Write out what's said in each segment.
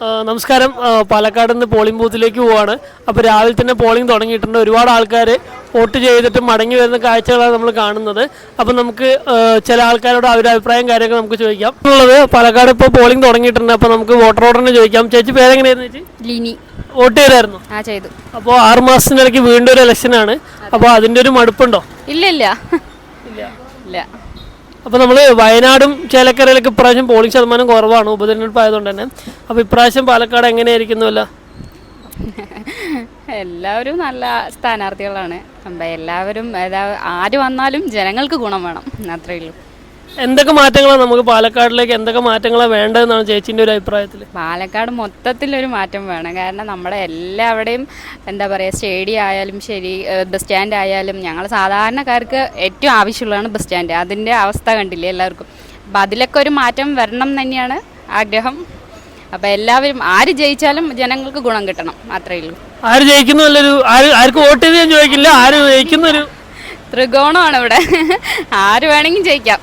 നമസ്കാരം. പാലക്കാട് നിന്ന് പോളിംഗ് ബൂത്തിലേക്ക് പോവാണ്. അപ്പോൾ രാവിലെ തന്നെ പോളിംഗ് തുടങ്ങിയിട്ടുണ്ട്. ഒരുപാട് ആൾക്കാർ വോട്ട് ചെയ്തിട്ട് മടങ്ങി വരുന്ന കാഴ്ചകളാണ് നമ്മൾ കാണുന്നത്. അപ്പോൾ നമുക്ക് ചില ആൾക്കാരോട് അവരുടെ അഭിപ്രായം കാര്യമൊക്കെ നമുക്ക് ചോദിക്കാം. ഉള്ളത് പാലക്കാട് ഇപ്പോൾ പോളിംഗ് തുടങ്ങിയിട്ടുണ്ട്. അപ്പോൾ നമുക്ക് വോട്ടറോടനെ ചോദിക്കാം. ചേച്ചി പേരെങ്ങനെയായിരുന്നു ചേച്ചി? ലിനി. വോട്ട് ചെയ്തായിരുന്നു? ആ ചെയ്തു. അപ്പോൾ ആറ് മാസത്തിനിടയ്ക്ക് വീണ്ടും ഒരു ഇലക്ഷനാണ് അപ്പോൾ അതിന്റെ ഒരു മടുപ്പുണ്ടോ? ഇല്ല ഇല്ല. ഇല്ല. ഇല്ല. അപ്പോൾ നമ്മൾ വയനാടും ചേലക്കരയിലൊക്കെ ഇപ്രാവശ്യം പോളിംഗ് ശതമാനം കുറവാണ് ഉപതെരഞ്ഞെടുപ്പ് ആയതുകൊണ്ട് തന്നെ. അപ്പോൾ ഇപ്രാവശ്യം പാലക്കാട് എങ്ങനെയായിരിക്കുന്നുവല്ല? എല്ലാവരും നല്ല സ്ഥാനാർത്ഥികളാണ്. എല്ലാവരും ആര് വന്നാലും ജനങ്ങൾക്ക് ഗുണം വേണം അത്രയേ ഉള്ളൂ. എന്തൊക്കെ മാറ്റങ്ങളാണ് നമുക്ക് പാലക്കാടിലേക്ക് എന്തൊക്കെ മാറ്റങ്ങളാണ് വേണ്ടതെന്നാണ് ചേച്ചിന്റെ ഒരു അഭിപ്രായത്തിൽ പാലക്കാട് മൊത്തത്തിൽ ഒരു മാറ്റം വേണം. കാരണം നമ്മുടെ എല്ലാവിടെയും എന്താ പറയുക സ്റ്റേഡിയം ആയാലും ശരി ബസ് സ്റ്റാൻഡ് ആയാലും ഞങ്ങൾ സാധാരണക്കാർക്ക് ഏറ്റവും ആവശ്യമുള്ളതാണ് ബസ് സ്റ്റാൻഡ്. അതിന്റെ അവസ്ഥ കണ്ടില്ലേ എല്ലാവർക്കും? അപ്പം അതിലൊക്കെ ഒരു മാറ്റം വരണം തന്നെയാണ് ആഗ്രഹം. അപ്പം എല്ലാവരും ആര് ജയിച്ചാലും ജനങ്ങൾക്ക് ഗുണം കിട്ടണം. അത്രയേ ഉള്ളൂ. ആര് ജയിക്കുന്നു നല്ലൊരു ആര് ആർക്ക് വോട്ട് ചെയ്ത് ഞാൻ ചോദിക്കില്ല ആര് ജയിക്കുന്നൊരു ത്രികോണമാണ് ഇവിടെ. ആര് വേണമെങ്കിലും ജയിക്കാം.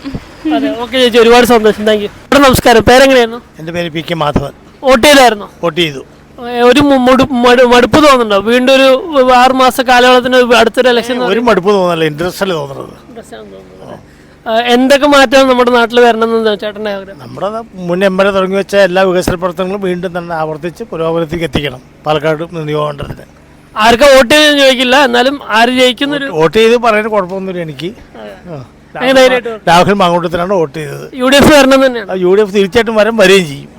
അതെ ഓക്കെ ചേച്ചി ഒരുപാട് സന്തോഷം. താങ്ക് യു നമസ്കാരം. പേരെങ്ങനെയായിരുന്നു? എന്റെ പേര് പി കെ മാധവൻ. വോട്ട് ചെയ്തായിരുന്നു? വോട്ട് ചെയ്തു. ഒരു മടുപ്പ് തോന്നുന്നുണ്ടോ? വീണ്ടും ഒരു ആറ് മാസ കാലയളവിന് അടുത്തൊരു ഇലക്ഷൻ ഒരു മടുപ്പ് തോന്നല്ല ഇൻട്രസ്റ്റ് അല്ലേ തോന്നുന്നത്. എന്തൊക്കെ മാറ്റം നമ്മുടെ നാട്ടിൽ വരണമെന്ന് ചേട്ടന്റെ ആഗ്രഹം? നമ്മുടെ മുൻ എം എൽ എ തുടങ്ങി വെച്ച എല്ലാ വികസന പ്രവർത്തനങ്ങളും വീണ്ടും തന്നെ ആവർത്തിച്ച് പുരോഗമനത്തിലേക്ക് എത്തിക്കണം പാലക്കാട് നിയോജകമണ്ഡലത്തിന്. ആർക്കും വോട്ട് ചെയ്തെന്ന് ചോദിക്കില്ല. എന്നാലും ആര് ജയിക്കുന്നൊരു വോട്ട് ചെയ്ത് പറയാൻ കുഴപ്പമൊന്നുമില്ല എനിക്ക്. രാഹുൽ മാങ്കൂട്ടത്തിനാണ് വോട്ട് ചെയ്തത്. യു ഡി എഫ് വരണം തന്നെയാണ്. യു ഡി എഫ് തീർച്ചയായിട്ടും വരും വരികയും ചെയ്യും.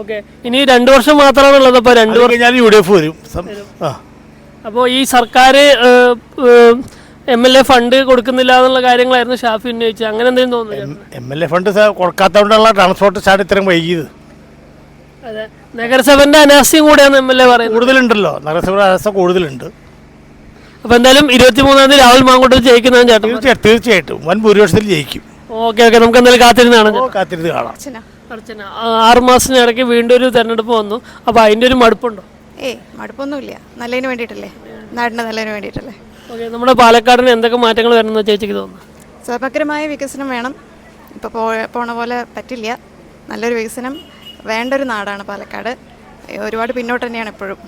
ഓക്കെ. ഇനി രണ്ടു വർഷം മാത്രമാണ് ഉള്ളത് അപ്പോൾ രണ്ടു വർഷം കഴിഞ്ഞാൽ യു ഡി എഫ് വരും. ആ. അപ്പോൾ ഈ സർക്കാർ എം എൽ എ ഫണ്ട് കൊടുക്കുന്നില്ല എന്നുള്ള കാര്യങ്ങളായിരുന്നു ഷാഫി ഉന്നയിച്ചത്. അങ്ങനെ എന്തെങ്കിലും തോന്നുന്നു എം എൽ എ ഫണ്ട് കൊടുക്കാത്തതുകൊണ്ടുള്ള ട്രാൻസ്പോർട്ട് സ്റ്റാർട്ട് ഇത്രയും വൈകിയത് അതെ. നഗരസഭന്റെ അനാസ്യം കൂടെയാണ് എം എൽ എ പറയുന്നത്. കൂടുതലുണ്ടല്ലോ. നഗരസഭയുടെ അനാസ്യം കൂടുതലുണ്ട്. അപ്പോൾ എന്തായാലും ഇരുപത്തിമൂന്നാം തീയതി രാഹുൽ മാങ്കൂട്ടൽ ജയിക്കുന്നതാണ് ചേട്ടൻ. തീർച്ചയായിട്ടും തീർച്ചയായിട്ടും. വൻ ഭൂരിപക്ഷത്തിൽ ജയിക്കും. Okay okay. നമുക്ക് എന്തായാലും കാത്തിരുന്നാണ് ഓ, കാത്തിരുന്ന് കാണാം. അർച്ചന. ആറ് മാസത്തിന് ഇടയ്ക്ക് വീണ്ടും ഒരു തെരഞ്ഞെടുപ്പ് വന്നു. അപ്പോൾ അതിന്റെ ഒരു മടുപ്പുണ്ടോ? ഏയ് മടുപ്പൊന്നുമില്ല. നല്ലതിന് വേണ്ടിയിട്ടല്ലേ? നാടിന് നല്ലതിന് വേണ്ടിയിട്ടല്ലേ? ഓക്കെ നമ്മുടെ പാലക്കാടിന് എന്തൊക്കെ മാറ്റങ്ങൾ വരണമെന്ന് ചേച്ചിക്ക് തോന്നുന്നു? സമഗ്രമായ വികസനം വേണം. ഇപ്പോൾ പോ പോണ പോലെ പറ്റില്ല. നല്ലൊരു വികസനം വേണ്ട ഒരു നാടാണ് പാലക്കാട്. ഒരുപാട് പിന്നോട്ട് തന്നെയാണ് എപ്പോഴും.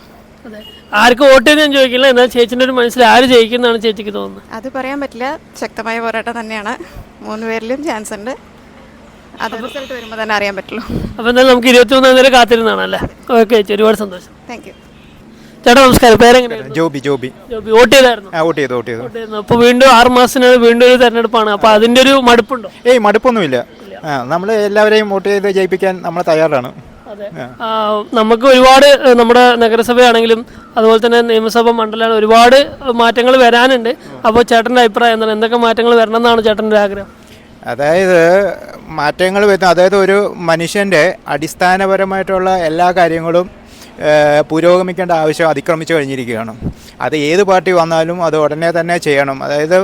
ആർക്ക് വോട്ട് ചെയ്ത് ഞാൻ ചോദിക്കില്ല. എന്നാൽ ചേച്ചിന്റെ ഒരു മനസ്സിൽ ആര് ജയിക്കുന്നതാണ് ചേച്ചിക്ക് തോന്നുന്നത്? അത് പറയാൻ പറ്റില്ല. ശക്തമായ പോരാട്ടം തന്നെയാണ്. മൂന്ന് പേരിലും ചാൻസ് ഉണ്ട്. അത് റിസൾട്ട് വരുമ്പോൾ തന്നെ അറിയാൻ പറ്റുള്ളൂ. അപ്പോൾ എന്തായാലും നമുക്ക് ഇരുപത്തിമൂന്നാം തീയതി കാത്തിരുന്നാണ് അല്ലേ ഓക്കെ ചേച്ചി ഒരുപാട് സന്തോഷം. താങ്ക് യു ചേട്ടാ നമസ്കാരം. പേരെങ്ങനെയാണ് ജോബി ജോബി. ജോബി വോട്ട് ചെയ്തായിരുന്നു? ആ വോട്ട് ചെയ്തു വോട്ട് ചെയ്തു. അപ്പോൾ വീണ്ടും ആറ് മാസത്തിനാണ് വീണ്ടും ഒരു തെരഞ്ഞെടുപ്പാണ്. അപ്പോൾ അതിന്റെ ഒരു മടുപ്പുണ്ടോ? ഏയ് മടുപ്പൊന്നുമില്ല. നമ്മൾ എല്ലാവരെയും വോട്ട് ചെയ്ത് ജയിപ്പിക്കാൻ നമ്മൾ തയ്യാറാണ്. നമുക്ക് ഒരുപാട് നമ്മുടെ നഗരസഭയാണെങ്കിലും അതുപോലെ തന്നെ നിയമസഭ മണ്ഡലമാണ് ഒരുപാട് മാറ്റങ്ങൾ വരാനുണ്ട്. അപ്പോൾ ചേട്ടന്റെ അഭിപ്രായം എന്താണ്? എന്തൊക്കെ മാറ്റങ്ങൾ വരണം എന്നാണ് ചേട്ടന്റെ ആഗ്രഹം? അതായത് മാറ്റങ്ങൾ വരുന്ന അതായത് ഒരു മനുഷ്യന്റെ അടിസ്ഥാനപരമായിട്ടുള്ള എല്ലാ കാര്യങ്ങളും പുരോഗമിക്കേണ്ട ആവശ്യം അതിക്രമിച്ചു കഴിഞ്ഞിരിക്കുകയാണ്. അത് ഏത് പാർട്ടി വന്നാലും അത് ഉടനെ തന്നെ ചെയ്യണം. അതായത്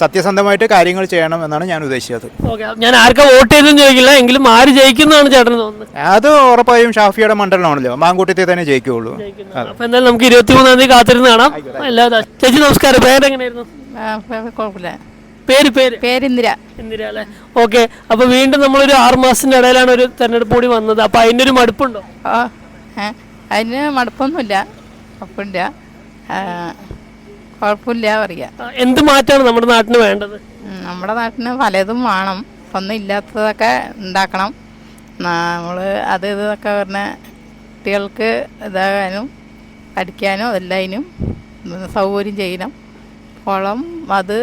സത്യസന്ധമായിട്ട് കാര്യങ്ങൾ ചെയ്യണം എന്നാണ് ഞാൻ ഉദ്ദേശിച്ചത്. ഓക്കെ ഞാൻ ആർക്കാ വോട്ട് ചെയ്തെന്ന് ചോദിക്കില്ല. എങ്കിലും ആര് ജയിക്കുന്നതാണ് ചേട്ടൻ തോന്നുന്നത്. അത് ഉറപ്പായും ഷാഫിയുടെ മണ്ഡലമാണല്ലോ. മാങ്കൂട്ടത്തിൽ തന്നെ ജയിക്കുകയുള്ളൂ. അപ്പോൾ എന്തായാലും നമുക്ക് ഇരുപത്തിമൂന്നാം തീയതി കാത്തിരുന്ന് കാണാം. എല്ലാ ചേച്ചി നമസ്കാരം. പേരെങ്ങനെയായിരുന്നു കുഴപ്പമില്ല. പേര് പേര്. പേരിന്ദിര. ഇന്ദിര അല്ലേ? ഓക്കെ അപ്പൊ വീണ്ടും നമ്മളൊരു ആറുമാസത്തിന്റെ ഇടയിലാണ് ഒരു തെരഞ്ഞെടുപ്പ് കൂടി വന്നത്. അപ്പൊ അതിന്റെ ഒരു മടുപ്പുണ്ടോ? അതിന് മടുപ്പൊന്നുമില്ല. കുഴപ്പമില്ല കുഴപ്പമില്ല പറയാ. എന്ത് മാറ്റമാണ് നമ്മുടെ നാട്ടിന് വേണ്ടത്? നമ്മുടെ നാട്ടിന് പലതും വേണം. ഒന്നും ഇല്ലാത്തതൊക്കെ ഉണ്ടാക്കണം. നമ്മൾ അത് ഇതൊക്കെ പറഞ്ഞ കുട്ടികൾക്ക് ഇതാകാനും പഠിക്കാനും എല്ലാതിനും സൗകര്യം ചെയ്യണം. കുളം അത്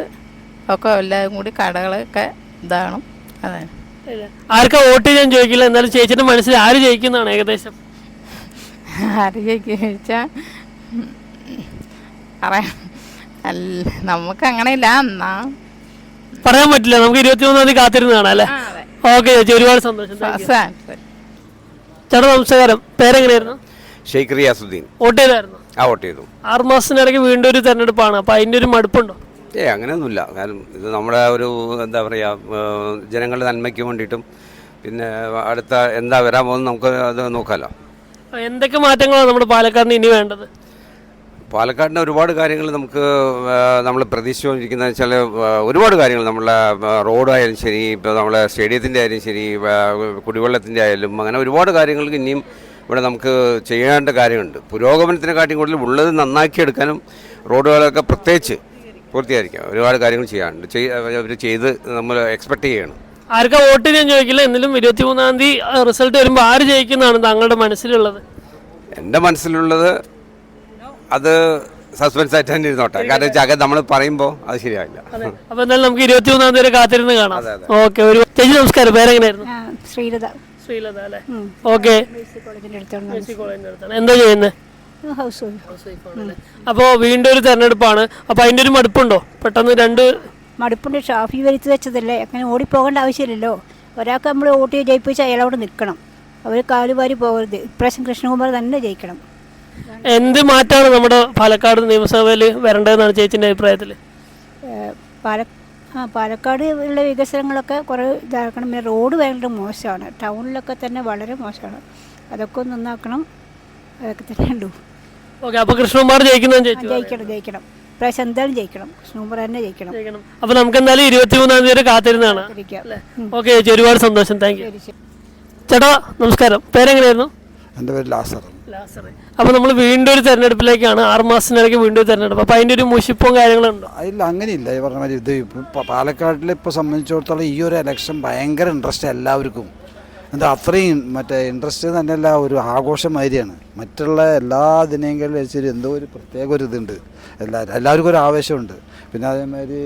ഒക്കെ എല്ലാം കൂടി കടകളൊക്കെ ഇതാകണം. അതാണ്. ആർക്കാ വോട്ട് ചെയ്യാൻ ചോദിക്കില്ല? എന്നാലും ചേച്ചിയുടെ മനസ്സിൽ ആര് ജയിക്കുന്നതാണ് ഏകദേശം? ആര് ചോദിച്ചാൽ പറയാം അല്ല നമുക്ക് അങ്ങനെയില്ല എന്നാ. പറയാൻ പറ്റില്ല നമുക്ക് ഇരുപത്തിമൂന്നാം തീയതി കാത്തിരുന്ന് കാണാം അല്ലേ ഓക്കെ ചേച്ചി ഒരുപാട് സന്തോഷം. ചേട്ടാ നമസ്കാരം. പേരെങ്ങനെയായിരുന്നു? ഷെയ്ഖ് റിയാസുദ്ദീൻ. വോട്ട് ചെയ്തായിരുന്നു? ആ വോട്ട് ചെയ്തു. ആറ് മാസത്തിനിടയ്ക്ക് വീണ്ടും ഒരു തെരഞ്ഞെടുപ്പാണ്. അപ്പോൾ അതിന്റെ ഒരു മടുപ്പുണ്ടോ? ഏ അങ്ങനെയൊന്നുമില്ല. കാരണം ഇത് നമ്മുടെ ഒരു എന്താ പറയുക ജനങ്ങളുടെ നന്മയ്ക്ക് വേണ്ടിയിട്ടും പിന്നെ അടുത്ത എന്താ വരാൻ പോകുന്നത് നമുക്ക് അത് നോക്കാമല്ലോ എന്തൊക്കെ മാറ്റങ്ങളാണ് നമ്മുടെ പാലക്കാടിന് ഇനി വേണ്ടത്? പാലക്കാടിന് ഒരുപാട് കാര്യങ്ങൾ നമുക്ക് നമ്മൾ പ്രതീക്ഷിച്ചുകൊണ്ടിരിക്കുന്ന വെച്ചാൽ ഒരുപാട് കാര്യങ്ങൾ. നമ്മളെ റോഡായാലും ശരി ഇപ്പോൾ നമ്മളെ സ്റ്റേഡിയത്തിന്റെ ആയാലും ശരി കുടിവെള്ളത്തിന്റെ ആയാലും അങ്ങനെ ഒരുപാട് കാര്യങ്ങൾക്ക് ഇനിയും ഇവിടെ നമുക്ക് ചെയ്യേണ്ട കാര്യമുണ്ട്. പുരോഗമനത്തിനെക്കാട്ടിയും കൂടുതൽ ഉള്ളത് നന്നാക്കിയെടുക്കാനും റോഡുകളൊക്കെ പ്രത്യേകിച്ച് പൂർത്തീകരിക്കാം. ഒരുപാട് കാര്യങ്ങൾ ചെയ്യാനുണ്ട്. ചെയ്- അവർ ചെയ്ത് നമ്മൾ എക്സ്പെക്റ്റ് ചെയ്യണം. ആർക്കാ വോട്ട് ഞാൻ ചോദിക്കില്ല? എന്നാലും ഇരുപത്തിമൂന്നാം തീയതി റിസൾട്ട് വരുമ്പോൾ ആര് ജയിക്കുന്നതാണ് താങ്കളുടെ മനസ്സിലുള്ളത്? എന്റെ മനസ്സിലുള്ളത് അത് സസ്പെൻസ് ആയിട്ട് തന്നെ ഇരുന്നോട്ടെ. കാരണം വെച്ചാൽ നമ്മൾ പറയുമ്പോൾ അത് ശരിയാവില്ല. അപ്പൊ എന്തായാലും നമുക്ക് ഇരുപത്തിമൂന്നാം തീയതി വരെ കാത്തിരുന്ന് കാണാം. ഓക്കെ ഒരു ചേച്ചി നമസ്കാരം. പേരെങ്ങനെയായിരുന്നു? ശ്രീലത. ശ്രീലത അല്ലേ? ഓക്കെ. എന്താ ചെയ്യുന്നത് ഹൗസ് വൈഫ്. അപ്പോൾ വീണ്ടും ഒരു തെരഞ്ഞെടുപ്പാണ്. അപ്പോൾ അതിന്റെ ഒരു മടുപ്പുണ്ടോ? പെട്ടെന്ന് രണ്ട് മടുപ്പുണ്ട്. ഷാഫി വരുത്തി വെച്ചതല്ലേ? അങ്ങനെ ഓടിപ്പോകേണ്ട ആവശ്യമില്ലല്ലോ. ഒരാൾക്ക് നമ്മൾ വോട്ട് ജയിപ്പിച്ച് അവിടെ നിൽക്കണം. അവർ കാലുവാരി പോകരുത്. ഇപ്രാവശ്യം കൃഷ്ണകുമാർ തന്നെ ജയിക്കണം. എന്ത് മാറ്റമാണ് നമ്മുടെ പാലക്കാട് നിയമസഭയിൽ വരേണ്ടതെന്നാണ് ചേച്ചിന്റെ അഭിപ്രായത്തിൽ? പാല ആ പാലക്കാട് ഉള്ള വികസനങ്ങളൊക്കെ കുറേ ഇതാക്കണം. പിന്നെ റോഡ് ഭയങ്കര മോശമാണ്. ടൗണിലൊക്കെ തന്നെ വളരെ മോശമാണ്. അതൊക്കെ ഒന്ന് നന്നാക്കണം. അതൊക്കെ തന്നെ ഉള്ളൂ. ഓക്കെ അപ്പോൾ കൃഷ്ണകുമാർ ജയിക്കണം ജയിക്കണം ജയിക്കണം. ഇപ്രാവശ്യം എന്തായാലും ജയിക്കണം. കൃഷ്ണകുമാർ തന്നെ ജയിക്കണം. അപ്പൊ അപ്പോൾ നമുക്ക് എന്തായാലും ഇരുപത്തിമൂന്നാം തീയതി വരെ കാത്തിരുന്നാണ്. ഓക്കെ ചേച്ചി ഒരുപാട് സന്തോഷം. താങ്ക് യു ചേട്ടാ നമസ്കാരം. പേരെങ്ങനെയായിരുന്നു? എന്റെ പേര് ലാസർ. അപ്പോൾ നമ്മൾ വീണ്ടും ഒരു തെരഞ്ഞെടുപ്പിലേക്കാണ്. ആറ് മാസത്തിനിടയ്ക്ക് വീണ്ടും ഒരു തെരഞ്ഞെടുപ്പ്. അപ്പോൾ അതിന്റെ ഒരു മുഷിപ്പും കാര്യങ്ങളും ഇല്ല അങ്ങനെയില്ല. ഈ പറഞ്ഞ മാതിരി ഇത് ഇപ്പോൾ പാലക്കാട്ടിൽ ഇപ്പോൾ സംബന്ധിച്ചിടത്തോളം ഈ ഒരു ഇലക്ഷൻ ഭയങ്കര ഇൻട്രസ്റ്റ് എല്ലാവർക്കും. എന്താ അത്രയും മറ്റേ ഇൻട്രസ്റ്റ് തന്നെയല്ല ഒരു ആഘോഷമാതിരിയാണ് മറ്റുള്ള എല്ലാ ദിനങ്ങളും വെച്ചിട്ട് എന്തോ ഒരു പ്രത്യേക ഒരു ഇതുണ്ട്. എല്ലാവരും എല്ലാവർക്കും ഒരു ആവേശമുണ്ട്. പിന്നെ അതേമാതിരി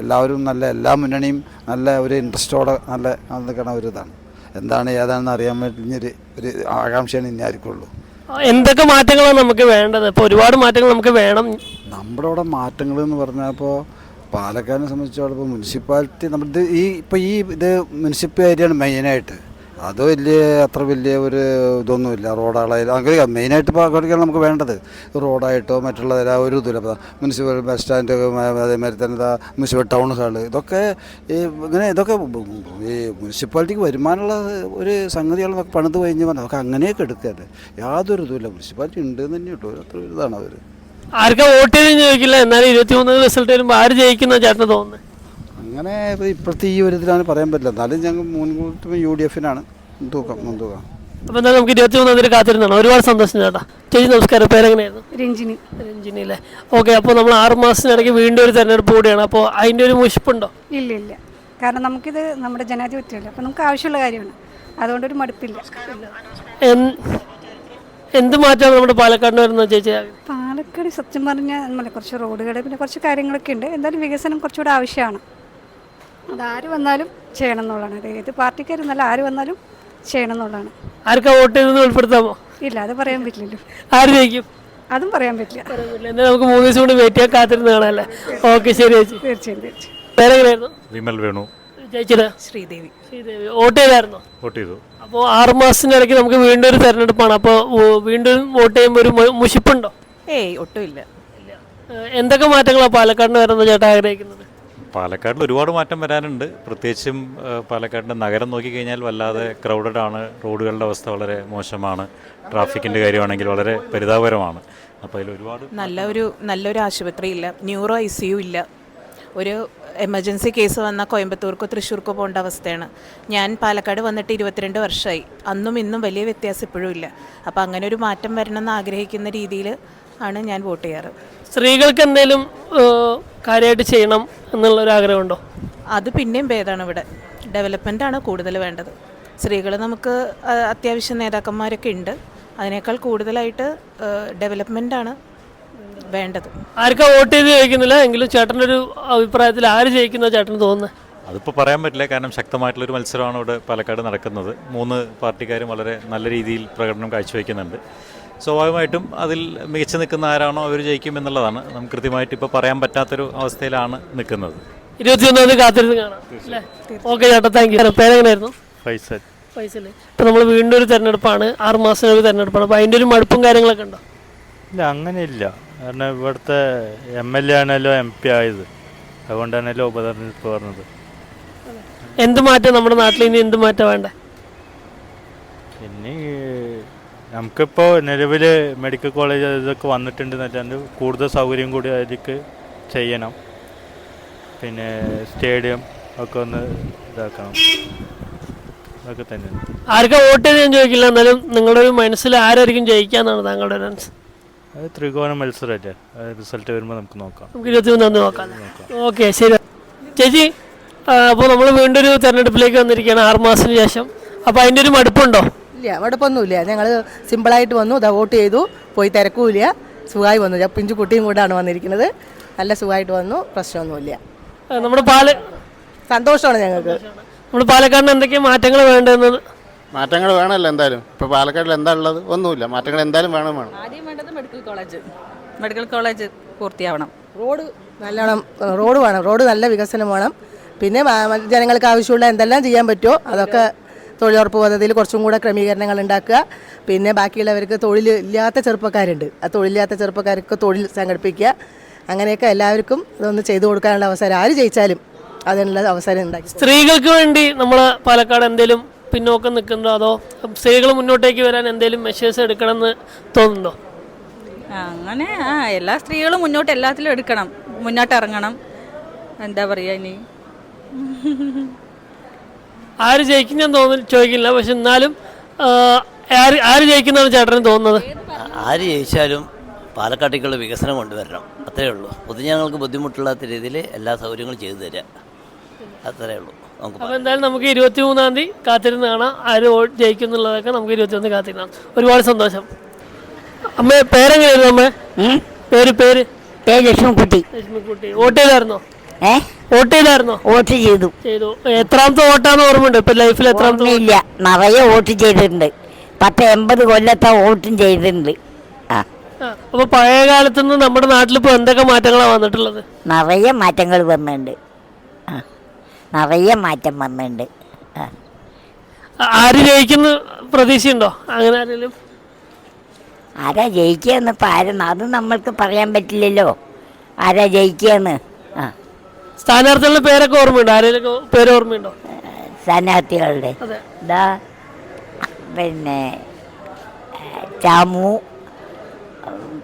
എല്ലാവരും നല്ല എല്ലാ മുന്നണിയും നല്ല ഒരു ഇൻട്രസ്റ്റോടെ നല്ല നിൽക്കണ ഒരു ഇതാണ്. എന്താണ് ഏതാണെന്ന് അറിയാൻ വേണ്ടിഞ്ഞൊരു ഒരു ആകാംക്ഷയാണ് ഇനി ആർക്കുള്ളൂ. എന്തൊക്കെ മാറ്റങ്ങളാണ് നമുക്ക് വേണ്ടത്? ഇപ്പോൾ ഒരുപാട് മാറ്റങ്ങൾ നമുക്ക് വേണം. നമ്മുടെ ഇവിടെ മാറ്റങ്ങൾ എന്ന് പറഞ്ഞാൽ ഇപ്പോൾ പാലക്കാടിനെ സംബന്ധിച്ചോളം ഇപ്പോൾ മുനിസിപ്പാലിറ്റി നമ്മുടെ ഈ ഇപ്പോൾ ഈ ഇത് മുനിസിപ്പൽ ഏരിയയാണ് മെയിനായിട്ട് അത് വലിയ അത്ര വലിയ ഒരു ഇതൊന്നുമില്ല. റോഡാളായാലും അങ്ങനെ മെയിനായിട്ട് പാലക്കാടിക്കാണ് നമുക്ക് വേണ്ടത്. റോഡായിട്ടോ മറ്റുള്ളതല്ല ഒരു ഇതില്ല മുനിസിപ്പൽ ബസ് സ്റ്റാൻഡ് അതേമാതിരി തന്നെ മുനിസിപ്പൽ ടൗൺ ഹാൾ. ഇതൊക്കെ ഈ ഇങ്ങനെ ഇതൊക്കെ ഈ മുനിസിപ്പാലിറ്റിക്ക് വരുമാനമുള്ള ഒരു സംഗതികളൊക്കെ പണിത് കഴിഞ്ഞ് പറഞ്ഞാൽ അതൊക്കെ അങ്ങനെയൊക്കെ എടുക്കാതെ യാതൊരു ഇതുമില്ല. മുനിസിപ്പാലിറ്റി ഉണ്ട് എന്ന് തന്നെ കേട്ടോ. അത്ര ഇതാണ് അവർ ആർക്കാ വോട്ട് ചെയ്തെന്ന് ചോദിക്കില്ല. എന്നാലും ഇരുപത്തി മൂന്ന് റിസൾട്ട് വരുമ്പോൾ ആര് ജയിക്കുന്ന ചേട്ടന് തോന്നുന്നത് അങ്ങനെ ഇപ്പൊ ഇപ്പോഴത്തെ ഈ ഒരു ഇതിലാണ് പറയാൻ പറ്റില്ല. എന്നാലും ഞങ്ങൾ മുൻകൂട്ടി യു ഡി എഫിനാണ്. തൂക്കം മുൻതൂക്കം. അപ്പോൾ എന്തായാലും നമുക്ക് ഇരുപത്തിമൂന്നാം തീയതി കാത്തിരുന്നാണ് ഒരുപാട് സന്തോഷം ചേട്ടാ. ചേച്ചി നമസ്കാരം. പേരെങ്ങനെയായിരുന്നു രഞ്ജിനി. രഞ്ജിനി അല്ലേ? ഓക്കെ അപ്പോൾ നമ്മൾ ആറ് മാസത്തിനിടയ്ക്ക് വീണ്ടും ഒരു തെരഞ്ഞെടുപ്പ് കൂടിയാണ്. അപ്പോൾ അതിന്റെ ഒരു മുഷിപ്പുണ്ടോ? ഇല്ല ഇല്ല. കാരണം നമുക്കിത് നമ്മുടെ ജനാധിപത്യമല്ല അപ്പോൾ നമുക്ക് ആവശ്യമുള്ള കാര്യമാണ്. അതുകൊണ്ട് ഒരു മടുപ്പില്ല. എന്ത് മാറ്റമാണ് നമ്മുടെ പാലക്കാടിന് വരുന്നത് ചേച്ചി? പാലക്കാട് സത്യം പറഞ്ഞാൽ നമ്മളെ കുറച്ച് റോഡുകൾ പിന്നെ കുറച്ച് കാര്യങ്ങളൊക്കെ ഉണ്ട്. എന്തായാലും വികസനം കുറച്ചുകൂടെ ആവശ്യമാണ്. അതാര് വന്നാലും ചെയ്യണം എന്നുള്ളതാണ് അത് ഏത് പാർട്ടിക്കാരെന്നല്ല ആര് വന്നാലും ചെയ്യണം എന്നുള്ളതാണ് ആർക്കാ വോട്ട് ചെയ്തെന്ന് ഉൾപ്പെടുത്താമോ? ഇല്ല അത് പറയാൻ പറ്റില്ലല്ലോ. ആര് ജയിക്കും? അതും പറയാൻ പറ്റില്ല. എന്നാൽ നമുക്ക് മൂന്ന് ദിവസം കൊണ്ട് വെയിറ്റ് ചെയ്യാൻ കാത്തിരുന്ന് കാണാല്ലേ ഓക്കെ ശരി ചേച്ചി. തീർച്ചയായും തീർച്ചയായും. പേരെങ്ങനെയായിരുന്നു വിമൽ വേണു. ശ്രീദേവി. ശ്രീദേവി. വോട്ട് ചെയ്തായിരുന്നോ? വോട്ട് ചെയ്തു. അപ്പോൾ ആറ് മാസത്തിനിടയ്ക്ക് നമുക്ക് വീണ്ടും ഒരു തെരഞ്ഞെടുപ്പാണ്. അപ്പോൾ വീണ്ടും വോട്ട് ചെയ്യുമ്പോൾ ഒരു മുഷിപ്പുണ്ടോ? ഏയ് ഒട്ടുമില്ല. ഇല്ല. എന്തൊക്കെ മാറ്റങ്ങളാണ് പാലക്കാടിന് വരുന്നത് ചേട്ടാ ആഗ്രഹിക്കുന്നത്? പാലക്കാടിൽ ഒരുപാട് മാറ്റം വരാനുണ്ട്. പ്രത്യേകിച്ചും പാലക്കാടിന്റെ നഗരം നോക്കിക്കഴിഞ്ഞാൽ വല്ലാതെ ക്രൗഡഡ് ആണ്. റോഡുകളുടെ അവസ്ഥ വളരെ മോശമാണ്. ട്രാഫിക്കിന്റെ കാര്യമാണെങ്കിൽ വളരെ പരിതാപകരമാണ്. അപ്പോൾ അതിൽ ഒരുപാട് നല്ല ഒരു നല്ലൊരു ആശുപത്രി ഇല്ല ന്യൂറോ ഐ സി യു ഇല്ല. ഒരു എമർജൻസി കേസ് വന്നാൽ കോയമ്പത്തൂർക്കോ തൃശ്ശൂർക്കോ പോകേണ്ട അവസ്ഥയാണ്. ഞാൻ പാലക്കാട് വന്നിട്ട് ഇരുപത്തിരണ്ട് വർഷമായി. അന്നും ഇന്നും വലിയ വ്യത്യാസം ഇപ്പോഴും ഇല്ല. അപ്പോൾ അങ്ങനെ ഒരു മാറ്റം വരണമെന്ന് ആഗ്രഹിക്കുന്ന രീതിയിൽ ആണ് ഞാൻ വോട്ട് ചെയ്യാറ്. സ്ത്രീകൾക്ക് എന്തെങ്കിലും കാര്യമായിട്ട് ചെയ്യണം എന്നുള്ള എന്നുള്ളൊരു ആഗ്രഹമുണ്ടോ? അത് പിന്നെയും ഭേദമാണ് ഇവിടെ. ഡെവലപ്മെന്റ് ആണ് കൂടുതൽ വേണ്ടത്. സ്ത്രീകൾ നമുക്ക് അത്യാവശ്യം നേതാക്കന്മാരൊക്കെ ഉണ്ട്. അതിനേക്കാൾ കൂടുതലായിട്ട് ഡെവലപ്മെന്റ് ആണ് വേണ്ടത്. ആർക്കാ വോട്ട് ചെയ്ത് ചോദിക്കുന്നില്ല? എങ്കിലും ചേട്ടന്റെ ഒരു അഭിപ്രായത്തിൽ ആര് ജയിക്കുന്ന ചേട്ടന് തോന്നുന്നത് അതിപ്പോൾ പറയാൻ പറ്റില്ല. കാരണം ശക്തമായിട്ടുള്ളൊരു മത്സരമാണ് ഇവിടെ പാലക്കാട് നടക്കുന്നത്. മൂന്ന് പാർട്ടിക്കാരും വളരെ നല്ല രീതിയിൽ പ്രകടനം കാഴ്ചവെക്കുന്നുണ്ട്. സ്വാഭാവികമായിട്ടും അതിൽ മികച്ചു നിൽക്കുന്ന ആരാണോ അവർ ജയിക്കും എന്നുള്ളതാണ്. നമുക്ക് കൃത്യമായിട്ട് ഇപ്പോൾ പറയാൻ പറ്റാത്തൊരു അവസ്ഥയിലാണ് നിൽക്കുന്നത്. ഇരുപത്തിയൊന്നാം തീയതി കാത്തിരുന്ന് കാണാം ഓക്കെ ചേട്ടാ താങ്ക് യു പേരെങ്ങനെയായിരുന്നു ഫൈസൽ. ഫൈസൽ ഇപ്പം നമ്മൾ വീണ്ടും ഒരു തെരഞ്ഞെടുപ്പാണ് ആറ് മാസം ഒരു തെരഞ്ഞെടുപ്പാണ്. അപ്പോൾ അതിന്റെ ഒരു മടുപ്പും കാര്യങ്ങളൊക്കെ ഉണ്ടോ? ഇല്ല അങ്ങനെയില്ല. കാരണം ഇവിടുത്തെ എം എൽ എ ആണല്ലോ എം പി ആയത്. അതുകൊണ്ടാണല്ലോ ഉപതെരഞ്ഞെടുപ്പ് പറഞ്ഞത്. എന്ത് മാറ്റം നമ്മുടെ നാട്ടിൽ ഇനി എന്ത് മാറ്റം വേണ്ടേ ഇനി നമുക്കിപ്പോൾ നിലവിൽ മെഡിക്കൽ കോളേജ് ഇതൊക്കെ വന്നിട്ടുണ്ട് എന്നല്ലാണ്ട് കൂടുതൽ സൗകര്യം കൂടി അതിലേക്ക് ചെയ്യണം. പിന്നെ സ്റ്റേഡിയം ഒക്കെ ഒന്ന് ഇതാക്കണം. അതൊക്കെ തന്നെ ആർക്കാ വോട്ട് ചെയ്ത് ഞാൻ ചോദിക്കില്ല? എന്നാലും നിങ്ങളുടെ ഒരു മനസ്സിൽ ആരായിരിക്കും ജയിക്കാന്നാണ് താങ്കളുടെ മനസ്സ്. അത് ത്രികോണ മത്സരമല്ലേ റിസൾട്ട് വരുമ്പോൾ നമുക്ക് നോക്കാം. നമുക്ക് ഇരുപത്തി മൂന്നാം നോക്കാം. ഓക്കെ ശരി. ചേച്ചി അപ്പോൾ നമ്മൾ വീണ്ടും ഒരു തെരഞ്ഞെടുപ്പിലേക്ക് വന്നിരിക്കുകയാണ് ആറ് മാസത്തിന് ശേഷം. അപ്പോൾ അതിന്റെ ഒരു മടുപ്പുണ്ടോ? ഇല്ല വടപ്പൊന്നുമില്ല. ഞങ്ങൾ സിമ്പിളായിട്ട് വന്നു ഇതാ വോട്ട് ചെയ്തു പോയി തിരക്കുമില്ല സുഖമായി വന്നു. പിഞ്ചു കുട്ടിയും കൂടാണ് വന്നിരിക്കുന്നത്. നല്ല സുഖമായിട്ട് വന്നു പ്രശ്നമൊന്നുമില്ല. നമ്മുടെ പാല സന്തോഷമാണ് ഞങ്ങൾക്ക്. നമ്മുടെ പാലക്കാടിന് എന്തൊക്കെയാണ് മാറ്റങ്ങൾ വേണ്ടതെന്നത് മാറ്റങ്ങൾ വേണമല്ലോ എന്തായാലും. ഇപ്പോൾ പാലക്കാടിൽ എന്താ ഉള്ളത്? ഒന്നുമില്ല. മാറ്റങ്ങൾ എന്തായാലും വേണം വേണം. ആദ്യം വേണ്ടത് മെഡിക്കൽ കോളേജ്. മെഡിക്കൽ കോളേജ് പൂർത്തിയാവണം. റോഡ് നല്ലോണം റോഡ് വേണം. റോഡ് നല്ല വികസനം വേണം. പിന്നെ ജനങ്ങൾക്ക് ആവശ്യമുള്ള എന്തെല്ലാം ചെയ്യാൻ പറ്റുമോ അതൊക്കെ തൊഴിലുറപ്പ് പദ്ധതിയിൽ കുറച്ചും കൂടെ ക്രമീകരണങ്ങൾ ഉണ്ടാക്കുക. പിന്നെ ബാക്കിയുള്ളവർക്ക് തൊഴിലില്ലാത്ത ചെറുപ്പക്കാരുണ്ട്. ആ തൊഴിലില്ലാത്ത ചെറുപ്പക്കാർക്ക് തൊഴിൽ സംഘടിപ്പിക്കുക. അങ്ങനെയൊക്കെ എല്ലാവർക്കും ഇതൊന്ന് ചെയ്തു കൊടുക്കാനുള്ള അവസരം. ആര് ജയിച്ചാലും അതിനുള്ള അവസരം ഉണ്ടാക്കി സ്ത്രീകൾക്ക് വേണ്ടി നമ്മൾ പാലക്കാട് എന്തെങ്കിലും പിന്നോക്കം നിൽക്കുന്നുണ്ടോ? അതോ സ്ത്രീകൾ മുന്നോട്ടേക്ക് വരാൻ എന്തെങ്കിലും മെഷേഴ്സ് എടുക്കണമെന്ന് തോന്നുന്നുണ്ടോ? അങ്ങനെ ആ എല്ലാ സ്ത്രീകളും മുന്നോട്ട് എല്ലാത്തിലും എടുക്കണം. മുന്നോട്ട് ഇറങ്ങണം. എന്താ പറയുക ഇനി? ആര് ജയിക്കുന്ന ഞാൻ തോന്നുന്നു ചോദിക്കില്ല. പക്ഷെ എന്നാലും ആര് ആര് ജയിക്കുന്നതാണ് ചേട്ടന് തോന്നുന്നത്? ആര് ജയിച്ചാലും പാലക്കാട്ടേക്കുള്ള വികസനം കൊണ്ടുവരണം. അത്രേ ഉള്ളൂ. പൊതുജനങ്ങൾക്ക് ബുദ്ധിമുട്ടില്ലാത്ത രീതിയിൽ എല്ലാ സൗകര്യങ്ങളും ചെയ്തു തരിക അത്രേ ഉള്ളൂ. നമുക്ക് അപ്പോൾ എന്തായാലും നമുക്ക് ഇരുപത്തി മൂന്നാം തീയതി കാത്തിരുന്ന് കാണാം ആര് വോട്ട് ജയിക്കും എന്നുള്ളതൊക്കെ നമുക്ക് ഇരുപത്തി ഒന്ന് കാത്തിരുന്നാം. ഒരുപാട് സന്തോഷം. അമ്മ പേരെങ്ങനെയായിരുന്നു അമ്മ? പേര് പേര്. പേര് ലക്ഷ്മിക്കുട്ടി ലക്ഷ്മിക്കുട്ടി വോട്ട് ചെയ്തായിരുന്നോ? ഏ? വോട്ട് ചെയ്തായിരുന്നോ? വോട്ട് ചെയ്തു. ചെയ്തു. എത്രാമത്തെ വോട്ടാന്ന് ഓർമ്മയുണ്ട്? ഇപ്പൊ ലൈഫിൽ എത്രാമത്തെ? ഓർമ്മയില്ല. നിറയെ വോട്ട് ചെയ്തിട്ടുണ്ട്. പത്ത് എൺപത് കൊല്ലത്തെ വോട്ടും ചെയ്തിട്ടുണ്ട്. ആ. അപ്പൊ പഴയ കാലത്ത് നിന്ന് നമ്മുടെ നാട്ടിൽ ഇപ്പൊ എന്തൊക്കെ മാറ്റങ്ങളാണ് വന്നിട്ടുള്ളത്? നിറയെ മാറ്റങ്ങൾ വന്നിട്ടുണ്ട്. ആ. നിറയെ മാറ്റം വന്നിട്ടുണ്ട്. ആ ആര് ജയിക്കുന്ന പ്രതീക്ഷയുണ്ടോ? അങ്ങനെ ആരെങ്കിലും? ആരാ ജയിക്കുകയെന്ന് ഇപ്പം ആരും അത് നമ്മൾക്ക് പറയാൻ പറ്റില്ലല്ലോ. ആരാ ജയിക്കുകയെന്ന്? സ്ഥാനാർത്ഥികളുടെ പേരൊക്കെ ഓർമ്മയുണ്ടോ? ആരെങ്കിലും പേര് ഓർമ്മയുണ്ടോ? സ്ഥാനാർത്ഥികളുടെ. ഇതാ പിന്നെ ചാമു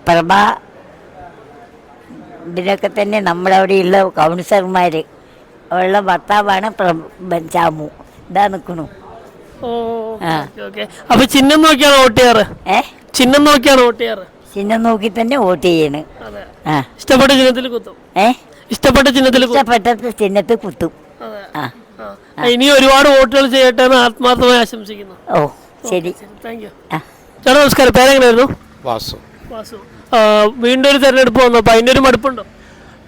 പ്രഭ ഇതിനൊക്കെ തന്നെ നമ്മളവിടെയുള്ള കൗൺസിലർമാർ ഉള്ള ഭർത്താവാണ് ചാമു. ഇതാ നിൽക്കണു അപ്പൊ ചിഹ്നം നോക്കിയാണ് വോട്ട് ചെയ്യാറ്? ചിഹ്നം നോക്കിയാണ് വോട്ട് ചെയ്യാറ്? ചിഹ്നം നോക്കി തന്നെ വോട്ട് ചെയ്യണ്. ഇഷ്ടപ്പെട്ട ചിഹ്നത്തിൽ കുത്തും. ഏ? ഇഷ്ടപ്പെട്ട ചിഹ്നത്തിൽ ഇഷ്ടപ്പെട്ട ചിഹ്നത്തിൽ കുത്തും. അതെ. ആ. ആ, ഇനി ഒരുപാട് വോട്ടുകൾ ചെയ്യട്ടെ എന്ന് ആത്മാർത്ഥമായി ആശംസിക്കുന്നു. ഓ ശരി. താങ്ക് യു ആ. ചേട്ടാ നമസ്കാരം. പേരെങ്ങനെയായിരുന്നു വാസു. വാസു. ആ, വീണ്ടും ഒരു തെരഞ്ഞെടുപ്പ് വന്നു അപ്പൊ അതിന്റെ ഒരു മടുപ്പുണ്ടോ?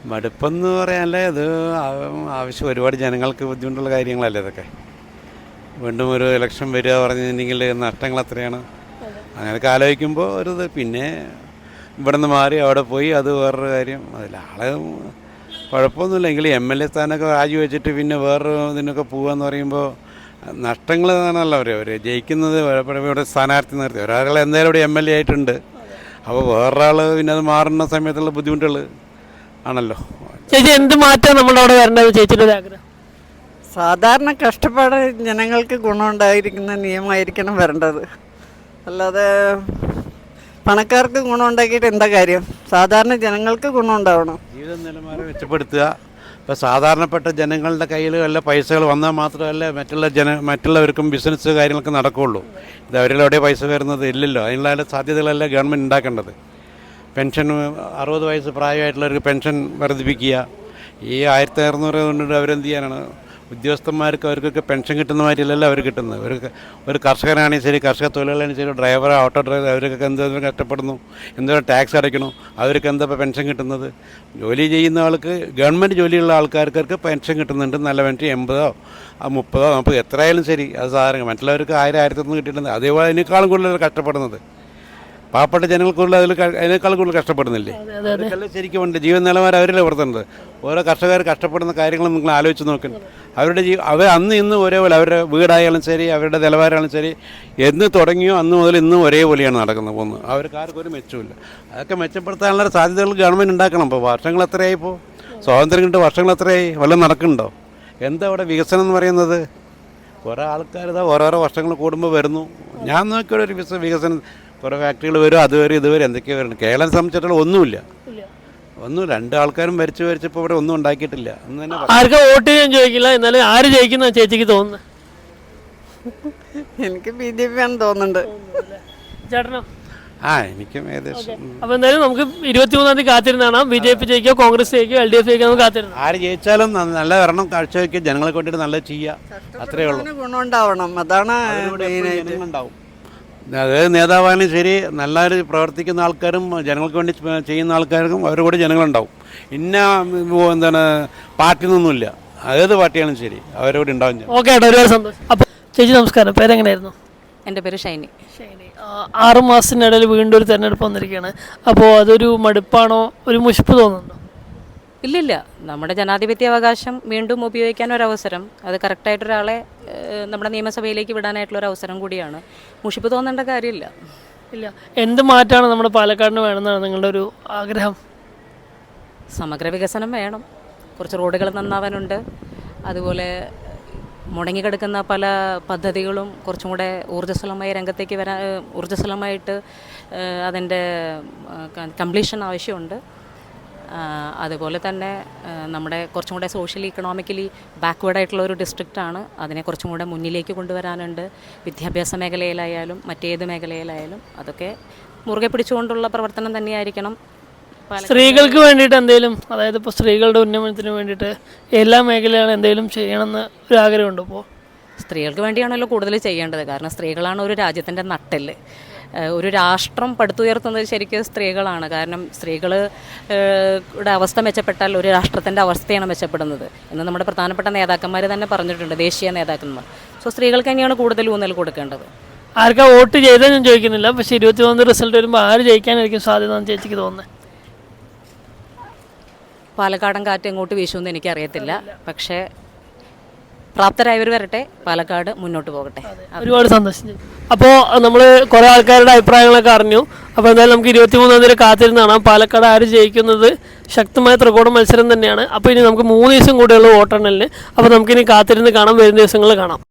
മടുപ്പെന്ന് പറയാനല്ലേ അത് ആ- ആവശ്യം ഒരുപാട് ജനങ്ങൾക്ക് ബുദ്ധിമുട്ടുള്ള കാര്യങ്ങളല്ലേ ഇതൊക്കെ. വീണ്ടും ഒരു ഇലക്ഷൻ വരിക പറഞ്ഞിട്ടുണ്ടെങ്കിൽ നഷ്ടങ്ങൾ എത്രയാണ് അങ്ങനെയൊക്കെ ആലോചിക്കുമ്പോൾ ഒരു ഇത്. പിന്നെ ഇവിടെ നിന്ന് മാറി അവിടെ പോയി അത് വേറൊരു കാര്യം. അതിൽ ആൾ കുഴപ്പമൊന്നുമില്ല. എങ്കിലും എം എൽ എ സ്ഥാനമൊക്കെ രാജിവെച്ചിട്ട് പിന്നെ വേറൊരു ഇതിനൊക്കെ പോകുകയെന്ന് പറയുമ്പോൾ നഷ്ടങ്ങൾ എന്നാണല്ലോ അവർ അവർ ജയിക്കുന്നത് ഇവിടെ സ്ഥാനാർത്ഥി നിർത്തി. ഒരാൾ എന്തായാലും ഇവിടെ എം എൽ എ ആയിട്ടുണ്ട്. അപ്പോൾ വേറൊരാൾ പിന്നെ അത് മാറുന്ന സമയത്തുള്ള ബുദ്ധിമുട്ടുകൾ ആണല്ലോ. ചേച്ചി എന്ത് മാറ്റം നമ്മുടെ അവിടെ വരേണ്ടത്? ചേച്ചിയുടെ ആഗ്രഹം. സാധാരണ കഷ്ടപ്പാട് ജനങ്ങൾക്ക് ഗുണമുണ്ടായിരിക്കുന്ന നിയമമായിരിക്കണം വരേണ്ടത്. അല്ലാതെ പണക്കാർക്ക് ഗുണമുണ്ടാക്കിയിട്ട് എന്താ കാര്യം? സാധാരണ ജനങ്ങൾക്ക് ഗുണമുണ്ടാവണം. ജീവിത നിലവാരം മെച്ചപ്പെടുത്തുക. ഇപ്പോൾ സാധാരണപ്പെട്ട ജനങ്ങളുടെ കയ്യിൽ വല്ല പൈസകൾ വന്നാൽ മാത്രമല്ല മറ്റുള്ള ജന മറ്റുള്ളവർക്കും ബിസിനസ് കാര്യങ്ങളൊക്കെ നടക്കുകയുള്ളൂ. ഇത് അവരിലെവിടെ പൈസ വരുന്നത്? ഇല്ലല്ലോ. അതിനുള്ള സാധ്യതകളല്ല ഗവൺമെന്റ് ഉണ്ടാക്കേണ്ടത്. പെൻഷൻ അറുപത് വയസ്സ് പ്രായമായിട്ടുള്ളവർക്ക് പെൻഷൻ വർദ്ധിപ്പിക്കുക. ഈ ആയിരത്തി അറുന്നൂറ് കൊണ്ട് അവരെന്ത് ചെയ്യാനാണ്? ഉദ്യോഗസ്ഥന്മാർക്ക് അവർക്കൊക്കെ പെൻഷൻ കിട്ടുന്ന മാതിരിയല്ലല്ലോ അവർ കിട്ടുന്നത്. ഒരു ഒരു കർഷകനാണെങ്കിൽ ശരി കർഷക തൊഴിലാളിയാണെങ്കിൽ ശരി ഡ്രൈവർ ഓട്ടോ ഡ്രൈവർ അവർക്കൊക്കെ എന്തോരം കഷ്ടപ്പെടുന്നു? എന്തോരം ടാക്സ് അടയ്ക്കണു? അവർക്ക് എന്താ പെൻഷൻ കിട്ടുന്നത്? ജോലി ചെയ്യുന്ന ആൾക്ക് ഗവൺമെന്റ് ജോലിയുള്ള ആൾക്കാർക്ക് പെൻഷൻ കിട്ടുന്നുണ്ട്. നല്ല പെൻഷൻ എൺപതോ ആ മുപ്പതോ നമുക്ക് എത്രയായാലും ശരി അത് സാധാരണ മറ്റുള്ളവർക്ക് ആയിരം ആയിരത്തൊന്നും കിട്ടിയിട്ടുണ്ട്. അതേപോലെ അതിനേക്കാളും കൂടുതൽ കഷ്ടപ്പെടുന്നത്. പാവപ്പെട്ട ജനങ്ങൾക്കുള്ള കൂടുതൽ അതിൽ അതിനേക്കാൾ കൂടുതൽ കഷ്ടപ്പെടുന്നില്ലേ? അതെല്ലാം ശരിക്കും ഉണ്ട്. ജീവൻ നിലവാരം അവരല്ലേ പുറത്തുന്നത് ഓരോ കർഷകർ കഷ്ടപ്പെടുന്ന കാര്യങ്ങൾ നിങ്ങൾ ആലോചിച്ച് നോക്കണം. അവരുടെ ജീവ അവർ അന്ന് ഇന്ന് ഒരേപോലെ അവരുടെ വീടായാലും ശരി അവരുടെ നിലവാരമായാലും ശരി എന്ന് തുടങ്ങിയോ അന്ന് മുതൽ ഇന്നും ഒരേപോലെയാണ് നടക്കുന്നത് പോകുന്നത്. അവർക്ക് ആർക്കും ഒരു മെച്ചമില്ല അതൊക്കെ മെച്ചപ്പെടുത്താനുള്ള സാധ്യതകൾ ഗവൺമെന്റ് ഉണ്ടാക്കണം. ഇപ്പോൾ വർഷങ്ങൾ എത്രയായി ഇപ്പോൾ സ്വാതന്ത്ര്യം കിട്ടും വർഷങ്ങൾ എത്രയായി? വല്ലതും നടക്കുന്നുണ്ടോ? എന്താ അവിടെ വികസനം എന്ന് പറയുന്നത്? കുറേ ആൾക്കാർ ഇതാ ഓരോരോ വർഷങ്ങൾ കൂടുമ്പോൾ വരുന്നു. ഞാൻ നോക്കിയൊരു വികസനം കുറേ ഫാക്ടറികൾ വരും അതുവരെ ഇതുവരെ ഇത് വരും എന്തൊക്കെയോ വരുന്നത് കേരളം സംബന്ധിച്ചിടത്തോളം ഒന്നുമില്ല. ഒന്നും രണ്ട് ആൾക്കാരും വരച്ച് ഭരിച്ചപ്പോൾ ഇവിടെ ഒന്നും ഉണ്ടാക്കിയിട്ടില്ല. എന്ന് തന്നെ പറയാം. ആർക്കും വോട്ട് ചെയ്യാൻ ചോദിക്കില്ല? എന്നാലും ആര് ജയിക്കുന്ന ചേച്ചിക്ക് തോന്നുന്നു. എനിക്ക് ബി ജെ പി ആണെന്ന് തോന്നുന്നുണ്ട്. ചേട്ടനോ? ആ എനിക്കും ഏകദേശം ഉം. അപ്പൊ എന്തായാലും നമുക്ക് ഇരുപത്തിമൂന്നാം തീയതി കാത്തിരുന്നാണ്. ബി ജെ പി ജയിക്കോ കോൺഗ്രസ് ജയിക്കോ എൽ ഡി എഫ് ജയിക്കോ നമുക്ക് കാത്തിരുന്നു ആര് ജയിച്ചാലും ന- നല്ല ഭരണം കാഴ്ചവെക്കുക ജനങ്ങളെ കൊണ്ടിട്ട് നല്ല ചെയ്യുക അത്രേ ഉള്ളൂ. അതിന് ഗുണമുണ്ടാവണം. അതാണ് മെയിനായിട്ട് ജനങ്ങളുണ്ടാവും. അതായത് നേതാവായാലും ശരി നല്ലൊരു പ്രവർത്തിക്കുന്ന ആൾക്കാരും ജനങ്ങൾക്ക് വേണ്ടി ചെയ്യുന്ന ആൾക്കാർക്കും അവരുടെ കൂടെ ജനങ്ങളുണ്ടാവും. ഇന്ന എന്താണ് പാർട്ടി നിന്നൊന്നുമില്ല ഏത് പാർട്ടിയാലും ശരി അവരുടെ കൂടെ ഉണ്ടാവും. ഓക്കെ ഒരുപാട് സന്തോഷം. അപ്പോൾ ചേച്ചി നമസ്കാരം. പേരെങ്ങനെയായിരുന്നു? എന്റെ പേര് ഷൈനി. ഷൈനി. ആറ് മാസത്തിനിടയിൽ വീണ്ടും ഒരു തെരഞ്ഞെടുപ്പ് വന്നിരിക്കുകയാണ്. അപ്പോൾ അതൊരു മടുപ്പാണോ ഒരു മുഷിപ്പ് തോന്നുന്നുണ്ടോ? ഇല്ലില്ല. നമ്മുടെ ജനാധിപത്യ അവകാശം വീണ്ടും ഉപയോഗിക്കാൻ ഒരു അവസരം അത് കറക്റ്റായിട്ടൊരാളെ ഒരാളെ നമ്മുടെ നിയമസഭയിലേക്ക് വിടാനായിട്ടുള്ള ഒരു അവസരം കൂടിയാണ്. മുഷിപ്പ് തോന്നേണ്ട കാര്യമില്ല. ഇല്ല. എന്ത് മാറ്റമാണ് നമ്മുടെ പാലക്കാടിന് വേണമെന്നാണ് നിങ്ങളുടെ ഒരു ആഗ്രഹം? സമഗ്ര വികസനം വേണം. കുറച്ച് റോഡുകൾ നന്നാവാനുണ്ട്. അതുപോലെ മുടങ്ങിക്കിടക്കുന്ന പല പദ്ധതികളും കുറച്ചും കൂടെ ഊർജസ്വലമായ രംഗത്തേക്ക് വരാൻ ഊർജസ്വലമായിട്ട് അതിന്റെ കംപ്ലീഷൻ ആവശ്യമുണ്ട്. അതുപോലെ തന്നെ നമ്മുടെ കുറച്ചും കൂടെ സോഷ്യലി ഇക്കണോമിക്കലി ബാക്ക്വേർഡ് ആയിട്ടുള്ള ഒരു ഡിസ്ട്രിക്റ്റാണ് അതിനെ കുറച്ചും കൂടെ മുന്നിലേക്ക് കൊണ്ടുവരാനുണ്ട്. വിദ്യാഭ്യാസ മേഖലയിലായാലും മറ്റേത് മേഖലയിലായാലും അതൊക്കെ മുറുകെ പിടിച്ചുകൊണ്ടുള്ള പ്രവർത്തനം തന്നെയായിരിക്കണം. സ്ത്രീകൾക്ക് വേണ്ടിയിട്ട് എന്തെങ്കിലും അതായത് ഇപ്പോൾ സ്ത്രീകളുടെ ഉന്നമനത്തിന് വേണ്ടിയിട്ട് എല്ലാ മേഖലയിലും എന്തെങ്കിലും ചെയ്യണമെന്ന് ഒരു ആഗ്രഹമുണ്ടോ ഇപ്പോൾ സ്ത്രീകൾക്ക് വേണ്ടിയാണല്ലോ കൂടുതൽ ചെയ്യേണ്ടത്. കാരണം സ്ത്രീകളാണ് ഒരു രാജ്യത്തിന്റെ നട്ടെല്ല്. ഏഹ് ഒരു രാഷ്ട്രം പടുത്തുയർത്തുന്നത് ശരിക്കും സ്ത്രീകളാണ്. കാരണം സ്ത്രീകൾ അവസ്ഥ മെച്ചപ്പെട്ടാൽ ഒരു രാഷ്ട്രത്തിന്റെ അവസ്ഥയാണ് മെച്ചപ്പെടുന്നത്. എന്ന് നമ്മുടെ പ്രധാനപ്പെട്ട നേതാക്കന്മാർ തന്നെ പറഞ്ഞിട്ടുണ്ട് ദേശീയ നേതാക്കന്മാർ. സോ സ്ത്രീകൾക്ക് തന്നെയാണ് കൂടുതൽ ഊന്നൽ കൊടുക്കേണ്ടത്? ആർക്കാ വോട്ട് ചെയ്താൽ ഞാൻ ചോദിക്കുന്നില്ല. പക്ഷേ ഇരുപത്തി മൂന്ന് റിസൾട്ട് വരുമ്പോൾ ആര് ജയിക്കാനായിരിക്കും സാധ്യത എന്ന് ചേച്ചിക്ക് തോന്നുന്നത്. പാലക്കാടൻ കാറ്റ് എങ്ങോട്ട് വീശുമെന്ന് എനിക്കറിയത്തില്ല. പക്ഷേ പ്രാപ്തരായവർ വരട്ടെ പാലക്കാട് മുന്നോട്ട് പോകട്ടെ. ഒരുപാട് സന്തോഷം അപ്പോൾ നമ്മൾ കുറേ ആൾക്കാരുടെ അഭിപ്രായങ്ങളൊക്കെ അറിഞ്ഞു. അപ്പോൾ എന്തായാലും നമുക്ക് ഇരുപത്തി മൂന്നാം തീയതി കാത്തിരുന്ന് കാണാം പാലക്കാട് ആര് ജയിക്കുന്നത്? ശക്തമായ ത്രികോണ മത്സരം തന്നെയാണ്. അപ്പോൾ ഇനി നമുക്ക് മൂന്ന് ദിവസം കൂടെയുള്ള വോട്ടെണ്ണലിന്. അപ്പോൾ നമുക്കിനി കാത്തിരുന്ന് കാണാം. വരുന്ന ദിവസങ്ങളിൽ കാണാം.